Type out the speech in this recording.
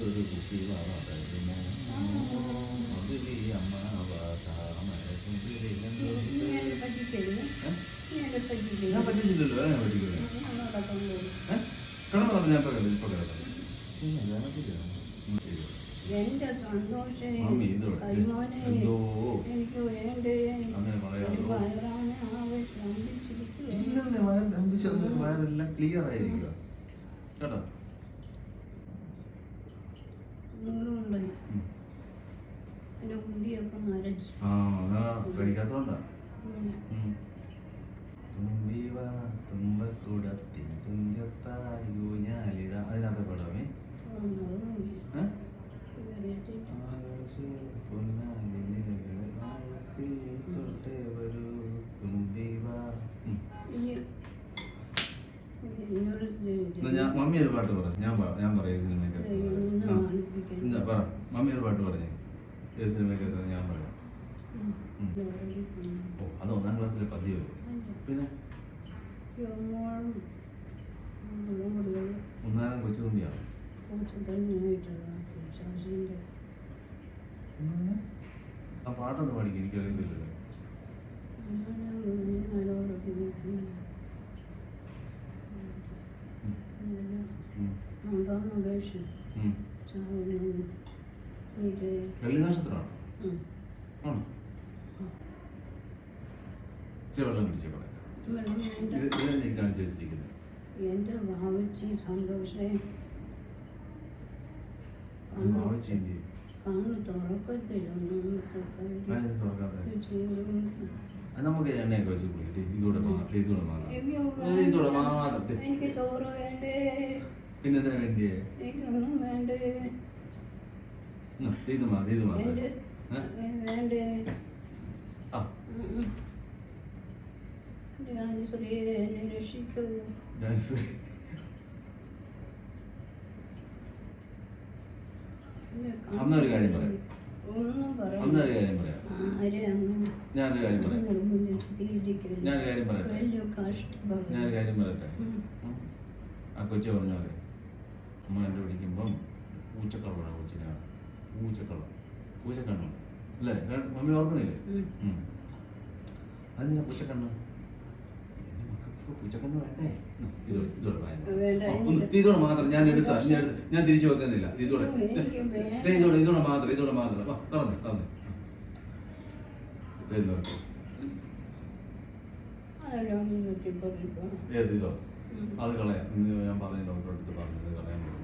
ഒരു കുട്ടി വളർന്നു മുതിരി അമ്മ ഞാൻ പറ്റിച്ചില്ലല്ലോ ഞാൻ പറ്റിക്കില്ല കിടന്നു പറഞ്ഞു ഞാൻ കിടന്നു ഇപ്പൊ ഇല്ല, ഞാൻ ശരി. എന്റെ സന്തോഷം എന്തോ. എനിക്ക് വേണ്ടേ വയറാണ് ആവെ ശ്രമിച്ചിരിക്കുക വയറെല്ലാം ക്ലിയർ ആയിരിക്കുക കേട്ടോ നൂറുണ്ട് ഉം. എന്റെ മുടിയൊക്കെ നരച്ചു ആ അതാ കഴിക്കാത്തോണ്ടാ. തുമ്പീവ തുമ്പക്കുടത്തിൻ തുഞ്ചത്തായു ഞാലിട. അതിനകത്തെ പടമേ? മമ്മി ഒരു പാട്ട് പറ. ഞാൻ ഞാൻ പറയാം ഏത് പറ മമ്മി ഒരു പാട്ട് പറഞ്ഞേ ഏത് സിനിമയ്ക്ക് ഞാൻ പറയാം. ഓ അത് ഒന്നാം ക്ലാസ്സിലെ അല്ല. പിന്നെ ഒന്നാം കൊച്ചു തുമ്പിയാണ് ആ പാട്ടൊന്ന് പാടിക്കും എനിക്കറിയത്തില്ലല്ലോ ഉം. ഉം. വെള്ളി നക്ഷത്രമാണോ വെള്ളം കുടിച്ചേ പറയാം കാണിച്ചു വെച്ചിരിക്കുന്നത്. എന്റെ ഭാവിച്ച് സന്തോഷേ? കണ്ണ് തുറക്കത്തില്ല നമുക്ക് എണ്ണയൊക്കെ വെച്ച് കുളിക്കട്ടെ ഇതോടെ മാത്രം ഇതൂടെ മാത്രം ഇത് ഇതൂടെ മാത്രം. എനിക്ക് ചോറ് വേണ്ടേ? പിന്നെ എന്താ വേണ്ടിയേ? എനിക്കൊന്നും വേണ്ടേ. ഉം, ഇത് മതി ഇത് മതി. എന്റെ ഏ? വേണ്ടേ. ആ. ഉം. ഞാൻ ശ്രീയെ എന്നെ രക്ഷിക്കൂ. ഡാൻസ് എന്നെ അന്നൊരു കാര്യം പറയാം. പറയാം അന്നൊരു കാര്യം പറയാം. ഞാനൊരു കാര്യം പറയാം. ഞാനൊരു കാര്യം പറയട്ടെ? ഞാനൊരു കാര്യം പറയട്ടെ. ആ കൊച്ചു പറഞ്ഞ അമ്മ എന്റെ പിടിക്കുമ്പം പൂച്ചക്കള്ളമാണ് കൊച്ചിനെ. പൂച്ചക്കള്ളം പൂച്ചക്കണ്ണു. അല്ലേ? മമ്മി. ഉം. അത് ഞാൻ പൂച്ചക്കണ്ണ്? വേണ്ടേ? ഇതോടെ മാത്രം ഞാൻ എടുത്താ ഞാൻ തിരിച്ചു വെക്കുന്നില്ല. ഇതോടെ. ഇതോടെ ഇതോടെ മാത്രം ഇതോടെ മാത്രം. തുറന്ന് തുറന്ന്. ഏത് ഇതോ. അത് കളയാം. ഞാൻ പറഞ്ഞു ഡോക്ടറോട്